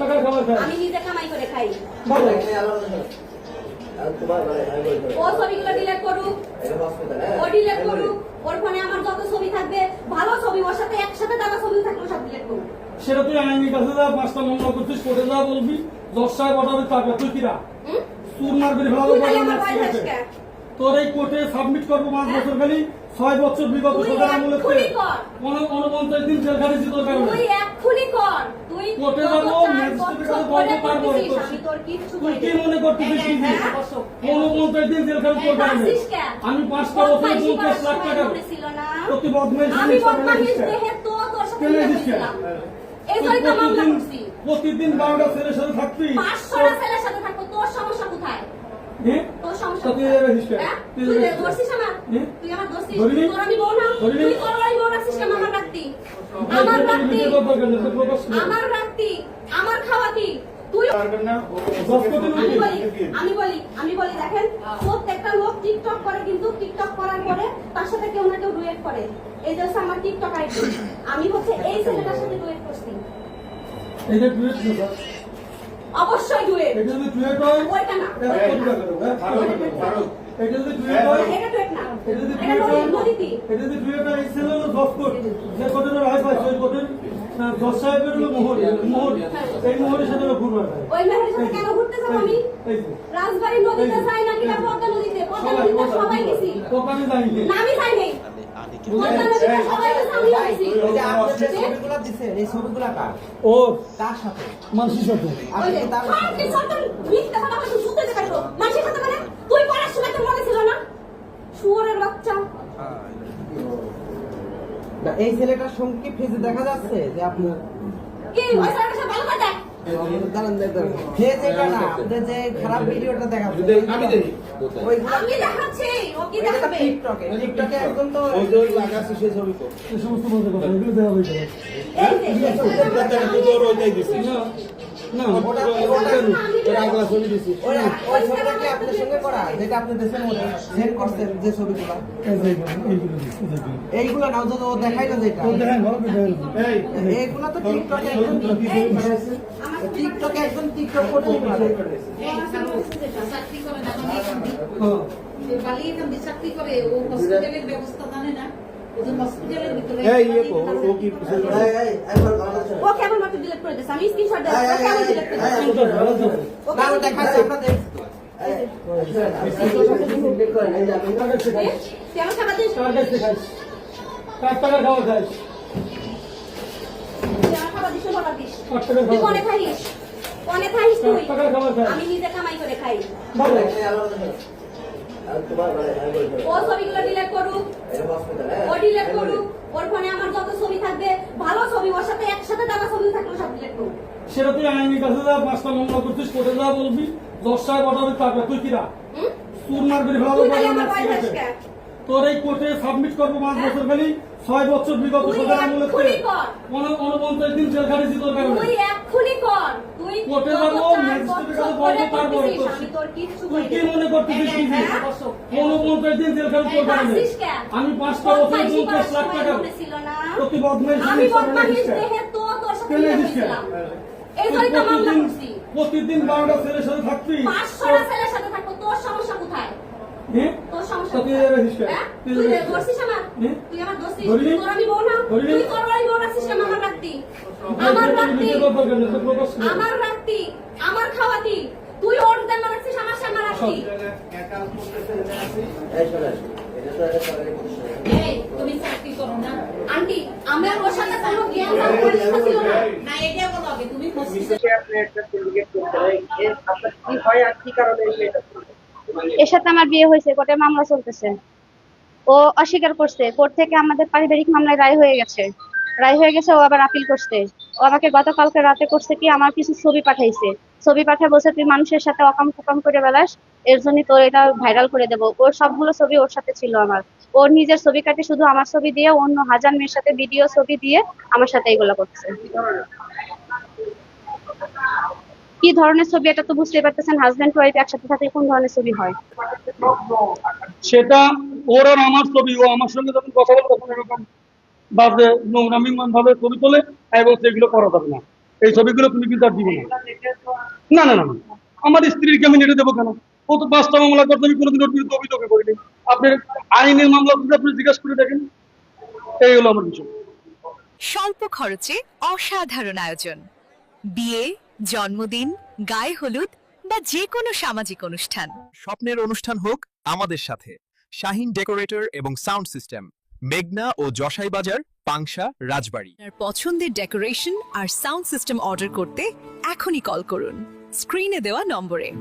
খাবার আমি নিজে কামাই করে খাই। ও ছবিগুলো ডিলিট করুক। ও ডিলিট করুক। ওর ফোনে আমার যত ছবি থাকবে ভালো ছবি ওর সাথে একসাথে দেওয়া ছবি থাকবে সব ডিলিট করুক। সেটা তুই আইনের কাছে যা পাঁচটা মামলা করছিস কোর্টে যা বলবি দশ পাঠাবে তারপর তুই কিরা? হুম? মারবি ভালো? তোর এই কোর্টে সাবমিট করব পাঁচ বছর খালি ছয় বছর বিগত সরকার আমলে। উনপঞ্চাশ দিন জেল খাটিছি তোর কারণে এক্ষুনি কর তুই কোর্টে যাব, ম্যাজিস্ট্রেটের কাছে তারপরে করতেছিস, তোর- আমি তোর কিচ্ছু তুই কি মনে করতেছিস কি হ্যাঁ? উনপঞ্চাশ দিন জেল খাটি তোর এই কারণে হাসিস কেন? আমি পাঁচটা বছর বদমাইশি পঞ্চাশ করার লাখ টাকা ছিল না? প্রতি বদমাইশ আমি বদমাইশ দেহে তো তোর সাথে কেন মিলে এই জন্যই তো মামলা করছি। প্রতিদিন বারোটা ছেলের সাথে থাকবি পাঁচশোটা ছেলের সাথে থাকব, তোর সমস্যা কোথায়? হ্যাঁ? তোর সমস্যা তুই হ্যাঁ? ধরছিস আমার? হ্যাঁ? তুই আমার ধরছিস? তোর আমি বউ না? তুই তোর বউ রাখছিস কেন আমার? আমার রাখতি? আমার রাখতি? আমার খাওয়াতি? তুই পারবেন না ও- দশ কোটি আমি বলি আমি বলি দেখেন প্রত্যেকটা লোক টিকটক করে কিন্তু টিকটক করার পরে তার সাথে কেউ না কেউ ডুয়েট করে। এই যে হচ্ছে আমার টিকটক আইডি। আমি হচ্ছে এই ছেলেটার সাথে ডুয়েট করছি। এই যে টুয়েট অবশ্যই ডুয়েট এটা যদি টুয়েট হয় ওইটা না হ্যাঁ? এটা যদি টুয়েট হয় এটা ডুয়েট না। এটা যদি হয় নদী- নদীতে এটা যদি টুয়েট হয় এই হলো দশ কোটি যে কোটির রায় কোটির দশ সাহেবের হলো মোহর মোহর এই মোহরের সাথে হলো ঘুরবার ওই মেহের সাথে কেন ঘুরতে যাব আমি? এই নদীতে যাই না কিনা পদ্মা নদীতে? পদ্মা নদীতে সবাই গেছি। তোকে আমি না। আমি যাই নাই পদ্মা নদীতে সবাই গেছে আমি গেছি। এই যে আপনি যে ছবিগুলো দিচ্ছেন, এই ছবিগুলো কার? ও কার সাথে? মানুষের সাথে। তুই পড়ার সময় তোর মনে ছিল না? শুয়োরের বাচ্চা। না, এই ছেলেটার সঙ্গে ফেজে দেখা যাচ্ছে যে আপনি কি? ওই ছেলেটার সাথে ভালো কথা? দাঁড়ান, দাঁড়ান, দাঁড়ান। না আপনি যে খারাপ ভিডিওটা দেখাচ্ছেন আমি দেখি ওইগুলো আমি দেখাচ্ছি ও কি দেখাবে? টিকটকে টিকটকে একদম তো ওই যে ওই লাগাচ্ছে ছবি তো। সমস্ত এগুলো এই যে, তোর ওইটাই দিছিস না ওটা ওটা আগলা ছবি দিছিস ওই ওই ছবিটা কি আপনার সঙ্গে করা যেটা আপনি দেশের মধ্যে সেন্ড করছেন যে ছবিগুলো এইগুলো, এইগুলো দিচ্ছি, এইগুলো। এইগুলো নাও তো ও দেখাই না যেটা তো দেখেন ভালো করে এইগুলো তো টিকটকে টিকটকে একদম টিকটক করে মানে হ্যাঁ। করে ব্যবস্থা জানে না ইয়ে আমি খাইস? খাইস? তুই নিজে কামাই করে খাই ভালো। ও ছবিগুলো ডিলিট করুক। ও ডিলিট করুক। ওর ফোনে আমার যত ছবি থাকবে ভালো ছবি ওর সাথে একসাথে তারা ছবি থাকবে সব ডিলিট করুক। সেটা তুই আইনের কাছে যা পাঁচটা মামলা করছিস কোর্টে যা বলবি দশ টাকা তারপর তুই কিরা হুম? সুর মারবি ভালো তোর এই কোর্টে সাবমিট করব পাঁচ বছর খালি ছয় বছর বিগত তুই সরকার আমলে উনপঞ্চাশ দিন জেল খাটিছি তোর কারণে। তুই এক্ষুনি কর। তুই কোর্টে যাব, ম্যাজিস্ট্রেটের কাছে বলব, তারপরে আমি তুই কি মনে করতেছিস? উনপঞ্চাশ দিন জেল খাটি তোর কারণে। পাঁচটা বছর পঞ্চাশ লাখ টাকা? প্রতি বদমাইশ প্রতিদিন বারোটা ছেলের সাথে থাকবি পাঁচশোটা ছেলের সাথে থাকব, তোর সমস্যা কোথায়? হ্যাঁ? আমার? তুই আমার রাখতি? খাওয়াতি? তুই ওর দেন রাখছিস আমার সামনে রাখতি। এই তুমি চাকরি করো না। আন্টি আমার ওর সাথে কোনো জ্ঞান ধারণা পরিচয় ছিল না। না এটা বলো আগে তুমি আপনি একটা সিন্ডিকেট করতে হয় আপনার কি হয় আর কি কারণে? এর সাথে আমার বিয়ে হয়েছে, কোর্টে মামলা চলতেছে। ও অস্বীকার করছে, কোর্ট থেকে আমাদের পারিবারিক মামলায় রায় হয়ে গেছে। রায় হয়ে গেছে, ও আবার আপিল করছে। ও আমাকে গতকালকে রাতে করছে কি, আমার কিছু ছবি পাঠাইছে। ছবি পাঠিয়ে বলছে, তুই মানুষের সাথে অকাম কুকাম করে বেলাস এর জন্য তোর এটা ভাইরাল করে দেবো। ওর সবগুলো ছবি ওর সাথে ছিল আমার। ওর নিজের ছবি কাটে, শুধু আমার ছবি দিয়ে অন্য হাজার মেয়ের সাথে ভিডিও ছবি দিয়ে আমার সাথে এগুলো করছে। কি ধরনের ছবি এটা তো বুঝতেই পারতেছেন হাজবেন্ড ওয়াইফ একসাথে থাকলে কোন ধরনের ছবি হয়? সেটা ওর আর আমার ছবি ও আমার সঙ্গে যখন কথা বলে তখন এরকম বাজে নোংরামি ভাবে ছবি তোলে এবং সেগুলো করা যাবে না। এই ছবিগুলো তুমি কিন্তু আর দিবে না। না না না। আমার স্ত্রীকে আমি নেটে দেবো কেন? ও তো পাঁচটা মামলা করতে আমি কোনোদিন ওর বিরুদ্ধে অভিযোগ করিনি। আপনি আইনের মামলা আপনি জিজ্ঞাসা করে দেখেন এই হলো আমার বিষয়। স্বল্প খরচে অসাধারণ আয়োজন। বিয়ে জন্মদিন গায়ে হলুদ বা যে কোনো সামাজিক অনুষ্ঠান। স্বপ্নের অনুষ্ঠান হোক আমাদের সাথে। শাহিন ডেকোরেটর এবং সাউন্ড সিস্টেম মেঘনা ও জশাই বাজার পাংশা রাজবাড়ি। আপনার পছন্দের ডেকোরেশন আর সাউন্ড সিস্টেম অর্ডার করতে এখনই কল করুন। স্ক্রিনে দেওয়া নম্বরে।